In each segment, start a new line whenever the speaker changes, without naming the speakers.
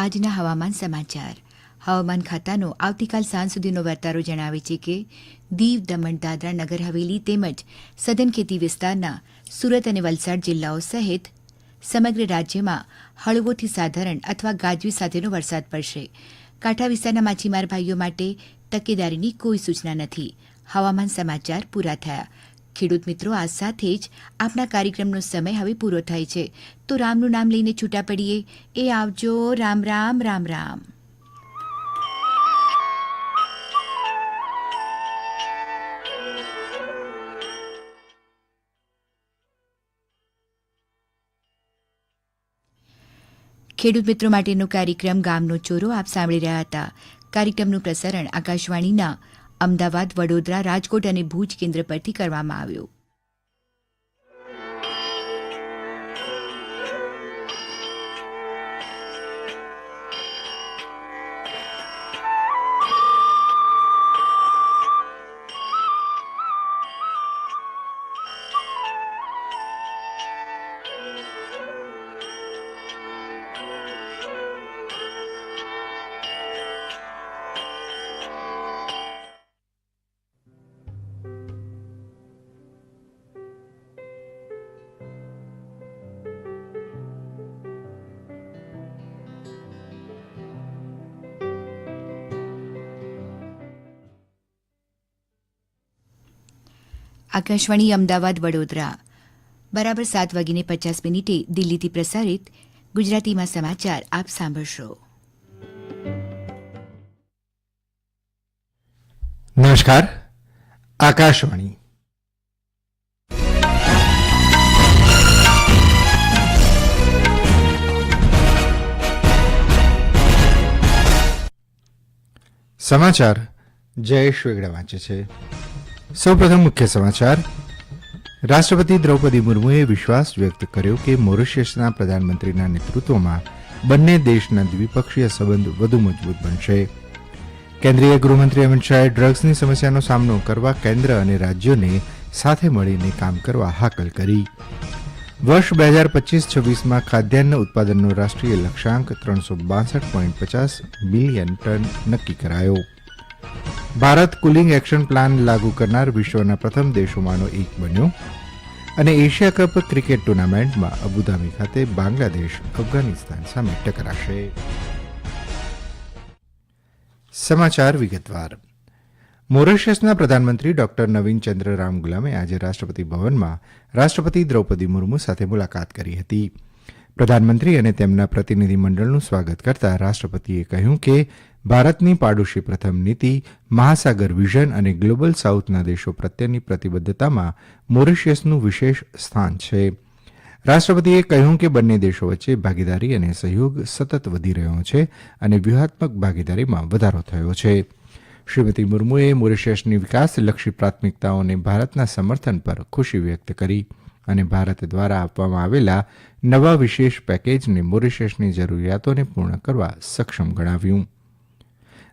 આજના હવામાન સમાચાર. હવામાન ખાતાનો આવતીકાલ સાંજ સુધીનો વર્તારો જણાવે છે કે, દીવ, દમણ, દાદરા, નગર, હવેલી તેમજ સઘન ખેતી વિસ્તારના સુરત અને વલસાડ જિલ્લાઓ સહિત સમગ્ર રાજ્યમાં હળવોથી સાધારણ અથવા ગાજવી સાથેનો વરસાદ પડશે. કાંઠા વિસ્તારના માછીમાર ભાઈઓ માટે તકેદારીની કોઈ સૂચના નથી. હવામાન સમાચાર પૂરા થયા. ખેડૂત મિત્રો, આ સાથે જ આપણા કાર્યક્રમનો સમય હવે પૂરો થાય છે. તો રામનું નામ લઈને છૂટા પડીએ. એ આવજો. રામ રામ રામ રામ. ખેડૂત મિત્રો માટેનો કાર્યક્રમ ગામનો ચોરો આપ સાંભળી રહ્યા હતા. કાર્યક્રમનું પ્રસારણ આકાશવાણીના અમદાવાદ વડોદરા રાજકોટ અને ભુજ કેન્દ્ર પરથી કરવામાં આવ્યું. આકાશવાણી અમદાવાદ વડોદરા. બરાબર સાત વાગીને પચાસ મિનિટે દિલ્હીથી પ્રસારિત ગુજરાતીમાં સમાચાર આપ સાંભળશો.
નમસ્કાર. આકાશવાણી. સમાચાર જયેશ વેગડા વાંચે છે. સૌપ્રથમ મુખ્ય સમાચાર. રાષ્ટ્રપતિ દ્રૌપદી મુર્મુએ વિશ્વાસ વ્યક્ત કર્યો કે મોરિશિયસના પ્રધાનમંત્રીના નેતૃત્વમાં બંને દેશના દ્વિપક્ષીય સંબંધ વધુ મજબૂત બનશે. કેન્દ્રીય ગૃહમંત્રી અમિત શાહે ડ્રગ્સની સમસ્યાનો સામનો કરવા કેન્દ્ર અને રાજ્યોને સાથે મળીને કામ કરવા હાકલ કરી. વર્ષ બે હજાર પચીસ છવ્વીસમાં ખાદ્યાન્ન ઉત્પાદનનો રાષ્ટ્રીય લક્ષ્યાંક ત્રણસો બાસઠ પોઈન્ટ પચાસ બિલિયન ટન નક્કી કરાયો. ભારત કુલિંગ એક્શન પ્લાન લાગુ કરનાર વિશ્વના પ્રથમ દેશોમાંનો એક બન્યો અને એશિયા કપ ક્રિકેટ ટુર્નામેન્ટમાં અબુધાબી ખાતે બાંગ્લાદેશ અફઘાનિસ્તાન સામે ટકરાશે. સમાચાર વિગતવાર. મોરેશિયસના પ્રધાનમંત્રી ડોક્ટર નવીન ચંદ્ર રામ ગુલામે આજે રાષ્ટ્રપતિ ભવનમાં રાષ્ટ્રપતિ દ્રૌપદી મુર્મુ સાથે મુલાકાત કરી હતી. પ્રધાનમંત્રી અને તેમના પ્રતિનિધિમંડળનું સ્વાગત કરતા રાષ્ટ્રપતિએ કહ્યું કે ભારતની પાડોશી પ્રથમ નીતિ, મહાસાગર વિઝન અને ગ્લોબલ સાઉથના દેશો પ્રત્યેની પ્રતિબદ્ધતામાં મોરિશિયસનું વિશેષ સ્થાન છે. રાષ્ટ્રપતિએ કહ્યું કે બંને દેશો વચ્ચે ભાગીદારી અને સહયોગ સતત વધી રહ્યો છે અને વ્યૂહાત્મક ભાગીદારીમાં વધારો થયો છે. શ્રીમતી મુર્મુએ મોરિશિયસની વિકાસલક્ષી પ્રાથમિકતાઓને ભારતના સમર્થન પર ખુશી વ્યક્ત કરી અને ભારત દ્વારા આપવામાં આવેલા નવા વિશેષ પેકેજને મોરિશિયસની જરૂરિયાતોને પૂર્ણ કરવા સક્ષમ ગણાવ્યું.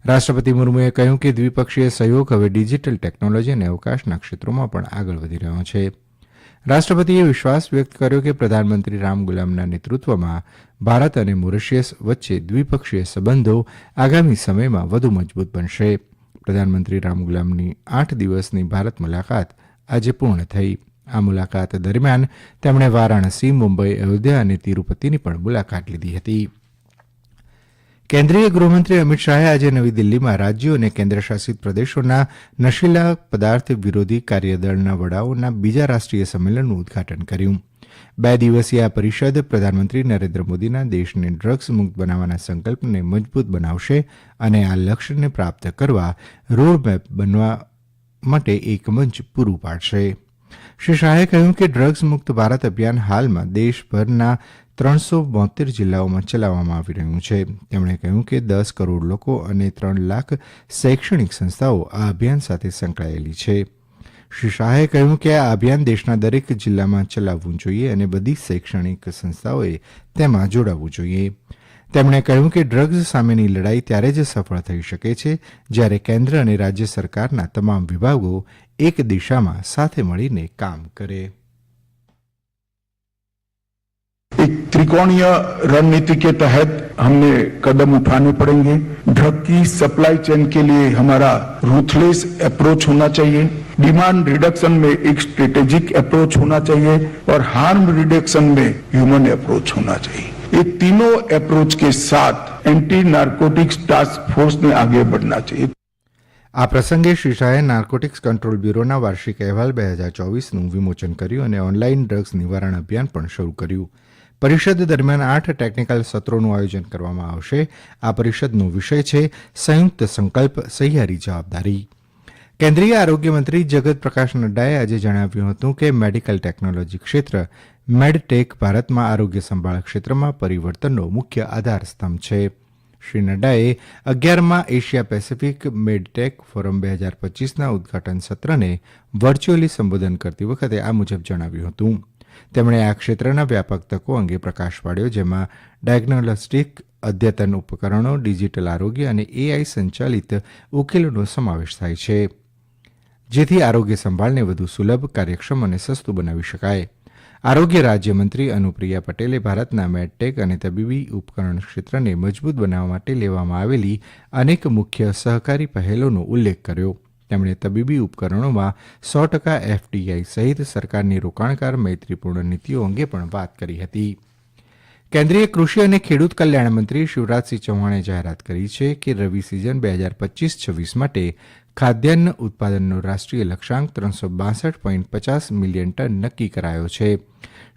રાષ્ટ્રપતિ મુર્મુએ કહ્યું કે દ્વિપક્ષીય સહયોગ હવે ડિજીટલ ટેકનોલોજી અને અવકાશના ક્ષેત્રોમાં પણ આગળ વધી રહ્યો છે. રાષ્ટ્રપતિએ વિશ્વાસ વ્યક્ત કર્યો કે પ્રધાનમંત્રી રામ ગુલામના નેતૃત્વમાં ભારત અને મોરિશિયસ વચ્ચે દ્વિપક્ષીય સંબંધો આગામી સમયમાં વધુ મજબૂત બનશે. પ્રધાનમંત્રી રામ ગુલામની આઠ દિવસની ભારત મુલાકાત આજે પૂર્ણ થઈ. આ મુલાકાત દરમિયાન તેમણે વારાણસી, મુંબઈ, અયોધ્યા અને તિરુપતિની પણ મુલાકાત લીધી હતી. કેન્દ્રીય ગૃહમંત્રી અમિત શાહે આજે નવી દિલ્હીમાં રાજ્યો અને કેન્દ્રશાસિત પ્રદેશોના નશીલા પદાર્થ વિરોધી કાર્યદળના વડાઓના બીજા રાષ્ટ્રીય સંમેલનનું ઉદઘાટન કર્યું. બે દિવસીય આ પરિષદ પ્રધાનમંત્રી નરેન્દ્ર મોદીના દેશને ડ્રગ્સ મુક્ત બનાવવાના સંકલ્પને મજબૂત બનાવશે અને આ લક્ષ્યને પ્રાપ્ત કરવા રોડમેપ બનવા માટે એક મંચ પૂરું પાડશે. શ્રી શાહે કહ્યું કે ડ્રગ્સ મુક્ત ભારત અભિયાન હાલમાં દેશભરના ત્રણસો બોતેર જિલ્લાઓમાં ચલાવવામાં આવી રહ્યું છે. તેમણે કહ્યું કે દસ કરોડ લોકો અને ત્રણ લાખ શૈક્ષણિક સંસ્થાઓ આ અભિયાન સાથે સંકળાયેલી છે. શ્રી શાહે કહ્યું કે આ અભિયાન દેશના દરેક જિલ્લામાં ચલાવવું જોઈએ અને બધી શૈક્ષણિક સંસ્થાઓએ તેમાં જોડાવવું જોઈએ. તેમણે કહ્યું કે ડ્રગ્સ સામેની લડાઈ ત્યારે જ સફળ થઈ શકે છે જ્યારે કેન્દ્ર અને રાજ્ય સરકારના તમામ વિભાગો એક દિશામાં સાથે મળીને કામ કરે.
एक त्रिकोणीय रणनीति के तहत हमने कदम उठाने पड़ेंगे ड्रग की सप्लाई चेन के लिए हमारा रूथलेस अप्रोच होना चाहिए डिमांड रिडक्शन में एक स्ट्रेटेजिक अप्रोच होना चाहिए और हार्म रिडक्शन में ह्यूमन अप्रोच होना चाहिए ये तीनों अप्रोच के साथ एंटी नार्कोटिक्स टास्क फोर्स ने आगे बढ़ना चाहिए
આ પ્રસંગે શ્રી શાહે નાર્કોટિક્સ કંટ્રોલ બ્યુરોના વાર્ષિક અહેવાલ બે હજાર ચોવીસનું વિમોચન કર્યું અને ઓનલાઈન ડ્રગ્સ નિવારણ અભિયાન પણ શરૂ કર્યું પરિષદ દરમિયાન આઠ ટેકનિકલ સત્રોનું આયોજન કરવામાં આવશે. આ પરિષદનો વિષય છે સંયુક્ત સંકલ્પ સહિયારી જવાબદારી. કેન્દ્રીય આરોગ્ય મંત્રી જગત પ્રકાશ નડ્ડાએ આજે જણાવ્યું હતું કે મેડિકલ ટેકનોલોજી ક્ષેત્ર, મેડટેક ભારતમાં આરોગ્ય સંભાળ ક્ષેત્રમાં પરિવર્તનનો મુખ્ય આધારસ્તંભ છે. શ્રી નડ્ડાએ અગિયારમાં એશિયા પેસિફિક મેડટેક ફોરમ બે હજાર પચીસના ઉદઘાટન સત્રને વર્ચ્યુઅલી સંબોધન કરતી વખતે આ મુજબ જણાવ્યું હતું. તેમણે આ ક્ષેત્રના વ્યાપક તકો અંગે પ્રકાશ પાડ્યો, જેમાં ડાયગ્નોસ્ટિક અદ્યતન ઉપકરણો, ડિજિટલ આરોગ્ય અને એઆઈ સંચાલિત ઉકેલોનો સમાવેશ થાય છે, જેથી આરોગ્ય સંભાળને વધુ સુલભ, કાર્યક્ષમ અને સસ્તું બનાવી શકાય. આરોગ્ય રાજ્યમંત્રી અનુપ્રિયા પટેલે ભારતના મેડટેક અને તબીબી ઉપકરણ ક્ષેત્રને મજબૂત બનાવવા માટે લેવામાં આવેલી અનેક મુખ્ય સહકારી પહેલોનો ઉલ્લેખ કર્યો. તેમણે તબીબી ઉપકરણોમાં સો ટકા એફડીઆઈ સહિત સરકારની રોકાણકાર મૈત્રીપૂર્ણ નીતિઓ અંગે પણ વાત કરી હતી. કેન્દ્રીય કૃષિ અને ખેડૂત કલ્યાણ મંત્રી શિવરાજસિંહ ચૌહાણે જાહેરાત કરી છે કે રવિ સિઝન બે હજાર પચીસ છવ્વીસ માટે ખાદ્યાન્ન ઉત્પાદનનો રાષ્ટ્રીય લક્ષ્યાંક ત્રણસો બાસઠ પોઈન્ટ પચાસ મિલિયન ટન નક્કી કરાયો છે.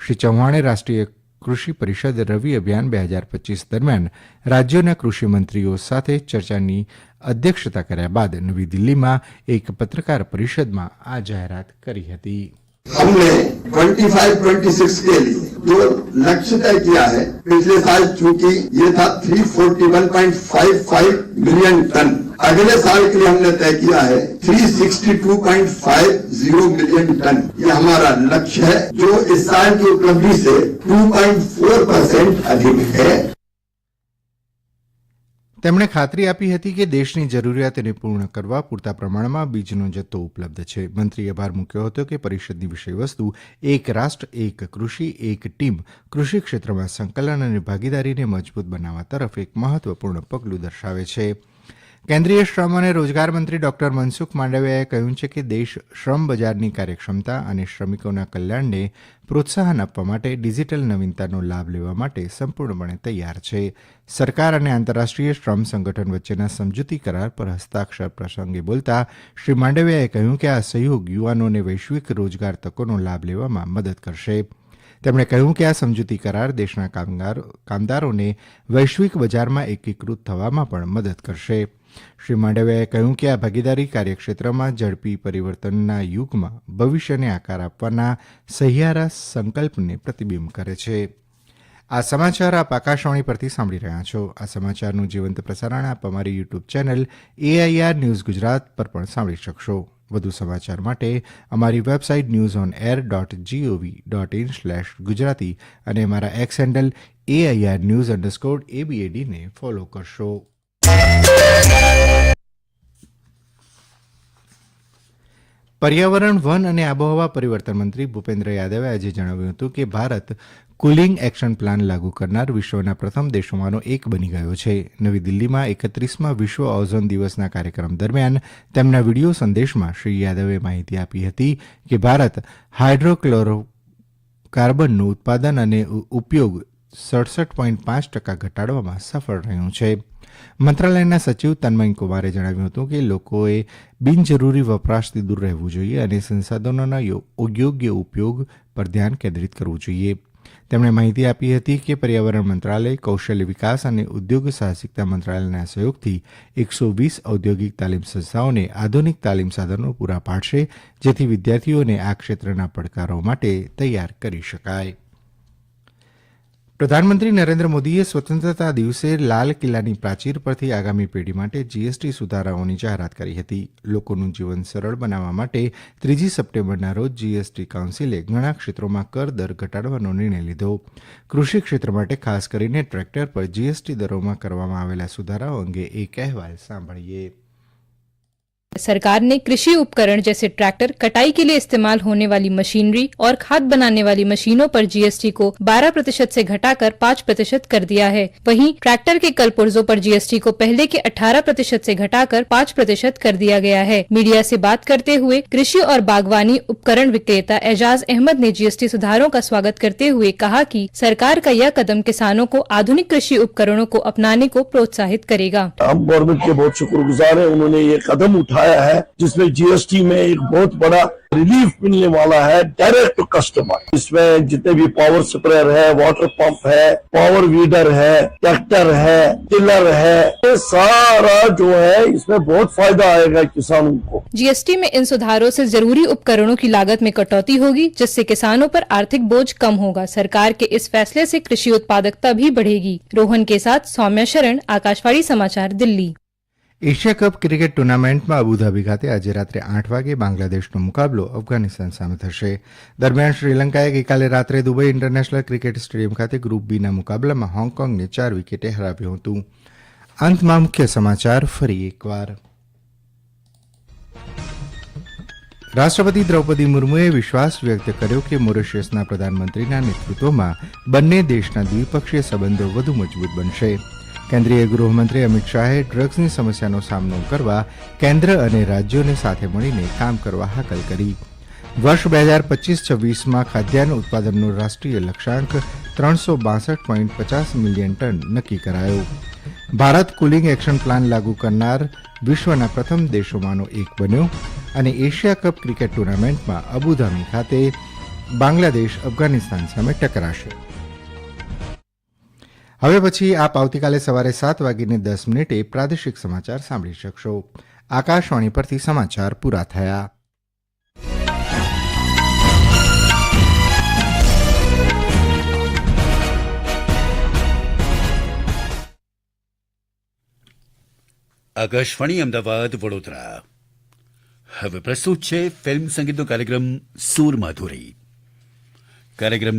શ્રી ચૌહાણે રાષ્ટ્રીય કૃષિ પરિષદ રવિ અભિયાન બે હજાર પચીસ દરમિયાન રાજ્યોના કૃષિ મંત્રીઓ સાથે ચર્ચાની અધ્યક્ષતા કર્યા બાદ નવી દિલ્હીમાં એક પત્રકાર પરિષદમાં આ જાહેરાત કરી હતી.
हमने 25-26 के लिए जो लक्ष्य तय किया है, पिछले साल चूँकि ये था 341.55 मिलियन टन अगले साल के लिए हमने तय किया है 362.50 मिलियन टन ये हमारा लक्ष्य है, जो इस साल की उपलब्धि से 2.4 परसेंट अधिक है।
તેમણે ખાતરી આપી હતી કે દેશની જરૂરિયાતને પૂર્ણ કરવા પૂરતા પ્રમાણમાં બીજનો જથ્થો ઉપલબ્ધ છે. મંત્રીએ ભાર મૂક્યો હતો કે પરિષદની વિષયવસ્તુ એક રાષ્ટ્ર, એક કૃષિ, એક ટીમ, કૃષિ ક્ષેત્રમાં સંકલન અને ભાગીદારીને મજબૂત બનાવવા તરફ એક મહત્વપૂર્ણ પગલું દર્શાવે છે. કેન્દ્રીય શ્રમ અને રોજગાર મંત્રી ડોક્ટર મનસુખ માંડવીયાએ કહ્યું છે કે દેશ શ્રમ બજારની કાર્યક્ષમતા અને શ્રમિકોના કલ્યાણને પ્રોત્સાહન આપવા માટે ડિજિટલ નવીનતાનો લાભ લેવા માટે સંપૂર્ણપણે તૈયાર છે. સરકાર અને આંતરરાષ્ટ્રીય શ્રમ સંગઠન વચ્ચેના સમજૂતી કરાર પર હસ્તાક્ષર પ્રસંગે બોલતા શ્રી માંડવીયાએ કહ્યું કે આ સહયોગ યુવાનોને વૈશ્વિક રોજગાર તકોનો લાભ લેવામાં મદદ કરશે. તેમણે કહ્યું કે આ સમજૂતી કરાર દેશના કામદારોને વૈશ્વિક બજારમાં એકીકૃત થવામાં પણ મદદ કરશે. શ્રી માંડવિયાએ કહ્યું કે આ ભાગીદારી કાર્યક્ષેત્રમાં ઝડપી પરિવર્તનના યુગમાં ભવિષ્યને આકાર આપવાના સહિયારા સંકલ્પને પ્રતિબિંબ કરે છે. આ સમાચાર આપ આકાશવાણી પરથી સાંભળી રહ્યા છો. આ સમાચારનું જીવંત પ્રસારણ આપ અમારી YouTube channel AIR news Gujarat પર પણ સાંભળી શકશો. વધુ સમાચાર માટે અમારી website news on air dot G O V dot in slash Gujarati અને અમારા X handle AIR news underscore એબીએડીને follow કરશો. પર્યાવરણ, વન અને આબોહવા પરિવર્તન મંત્રી ભૂપેન્દ્ર યાદવે આજે જણાવ્યું હતું કે ભારત કુલિંગ એક્શન પ્લાન લાગુ કરનાર વિશ્વના પ્રથમ દેશોમાંનો એક બની ગયો છે. નવી દિલ્હીમાં એકત્રીસમાં વિશ્વ ઓઝોન દિવસના કાર્યક્રમ દરમિયાન તેમના વીડિયો સંદેશમાં શ્રી યાદવે માહિતી આપી હતી કે ભારત હાઇડ્રોક્લોરો કાર્બનનું ઉત્પાદન અને ઉપયોગ સડસઠ પોઈન્ટ પાંચ ટકા ઘટાડવામાં સફળ રહ્યું છે. મંત્રાલયના સચિવ તન્મય કુમારે જણાવ્યું હતું કે લોકોએ બિનજરૂરી વપરાશથી દૂર રહેવું જોઈએ અને સંસાધનોના યોગ્ય ઉપયોગ પર ધ્યાન કેન્દ્રિત કરવું જોઈએ. તેમણે માહિતી આપી હતી કે પર્યાવરણ મંત્રાલય, કૌશલ્ય વિકાસ અને ઉદ્યોગ સાહસિકતા મંત્રાલયના સહયોગથી એકસો વીસ ઔદ્યોગિક તાલીમ સંસ્થાઓને આધુનિક તાલીમ સાધનો પૂરા પાડશે, જેથી વિદ્યાર્થીઓને આ ક્ષેત્રના પડકારો માટે તૈયાર કરી શકાય. પ્રધાનમંત્રી નરેન્દ્ર મોદીએ સ્વતંત્રતા દિવસે લાલ કિલ્લાની પ્રાચીર પરથી આગામી પેઢી માટે જીએસટી સુધારાઓની જાહેરાત કરી હતી. લોકોનું જીવન સરળ બનાવવા માટે ત્રીજી સપ્ટેમ્બરના રોજ જીએસટી કાઉન્સિલે ઘણા ક્ષેત્રોમાં કર દર ઘટાડવાનો નિર્ણય લીધો. કૃષિ ક્ષેત્ર માટે ખાસ કરીને ટ્રેક્ટર પર જીએસટી દરોમાં કરવામાં આવેલા સુધારાઓ અંગે એક અહેવાલ સાંભળીએ.
सरकार ने कृषि उपकरण जैसे ट्रैक्टर कटाई के लिए इस्तेमाल होने वाली मशीनरी और खाद बनाने वाली मशीनों पर जीएसटी को 12 प्रतिशत ऐसी घटाकर 5 प्रतिशत कर दिया है। वहीं ट्रैक्टर के कल पुर्जों पर जीएसटी को पहले के 18 प्रतिशत ऐसी घटाकर 5 प्रतिशत कर दिया गया है। मीडिया से बात करते हुए कृषि और बागवानी उपकरण विक्रेता एजाज अहमद ने जीएसटी सुधारों का स्वागत करते हुए कहा की सरकार का यह कदम किसानों को आधुनिक कृषि उपकरणों को अपनाने को प्रोत्साहित करेगा।
हम गवर्नमेंट के बहुत शुक्रगुजार हैं, उन्होंने ये कदम उठाया है, जिसमें जीएसटी में एक बहुत बड़ा रिलीफ मिलने वाला है डायरेक्ट टू कस्टमर इसमें जितने भी पावर स्प्रेयर है वाटर पंप है पावर वीडर है ट्रैक्टर है टिलर है, ये सारा जो है, इसमें बहुत फ़ायदा आएगा किसानों को।
जीएसटी में इन सुधारों से ज़रूरी उपकरणों की लागत में कटौती होगी, जिससे किसानों पर आर्थिक बोझ कम होगा। सरकार के इस फैसले से कृषि उत्पादकता भी बढ़ेगी। रोहन के साथ सौम्या शरण, आकाशवाणी समाचार, दिल्ली।
એશિયા કપ ક્રિકેટ ટુર્નામેન્ટમાં અબુધાબી ખાતે આજે રાત્રે આઠ વાગે બાંગ્લાદેશનો મુકાબલો અફઘાનિસ્તાન સામે થશે. દરમિયાન શ્રીલંકાએ ગઈકાલે રાત્રે દુબઈ ઇન્ટરનેશનલ ક્રિકેટ સ્ટેડિયમ ખાતે ગ્રુપ બીના મુકાબલામાં હોંગકોંગને ચાર વિકેટે હરાવ્યું હતું. અંતમાં મુખ્ય સમાચાર, ફરી એકવાર. રાષ્ટ્રપતિ દ્રૌપદી મુર્મુએ વિશ્વાસ વ્યક્ત કર્યો કે મોરિશિયસના પ્રધાનમંત્રીના નેતૃત્વમાં બંને દેશના દ્વિપક્ષીય સંબંધો વધુ મજબૂત બનશે. કેન્દ્રીય ગૃહમંત્રી અમિત શાહે ડ્રગ્સની સમસ્યાનો સામનો કરવા કેન્દ્ર અને રાજ્યોને સાથે મળીને કામ કરવા હાકલ કરી. વર્ષ બે હજાર પચીસ છવ્વીસમાં ખાદ્યાન્ન ઉત્પાદનનો રાષ્ટ્રીય લક્ષ્યાંક ત્રણસો બાસઠ પોઈન્ટ પચાસ મિલિયન ટન નક્કી કરાયો. ભારત કુલિંગ એક્શન પ્લાન લાગુ કરનાર વિશ્વના પ્રથમ દેશોમાંનો એક બન્યો અને એશિયા કપ ક્રિકેટ ટુર્નામેન્ટમાં અબુધાબી ખાતે બાંગ્લાદેશ અફઘાનિસ્તાન સામે ટકરાશે. હવે પછી આપ આવતીકાલે સવારે સાત વાગીને દસ મિનિટે પ્રાદેશિક સમાચાર સાંભળી શકશો. આકાશવાણી પરથી સમાચાર પૂરા થયા.
આકાશવાણી અમદાવાદ, વડોદરા. હવે પ્રસ્તુત છે ફિલ્મ સંગીતનો કાર્યક્રમ સુર માધુરી કાર્યક્રમની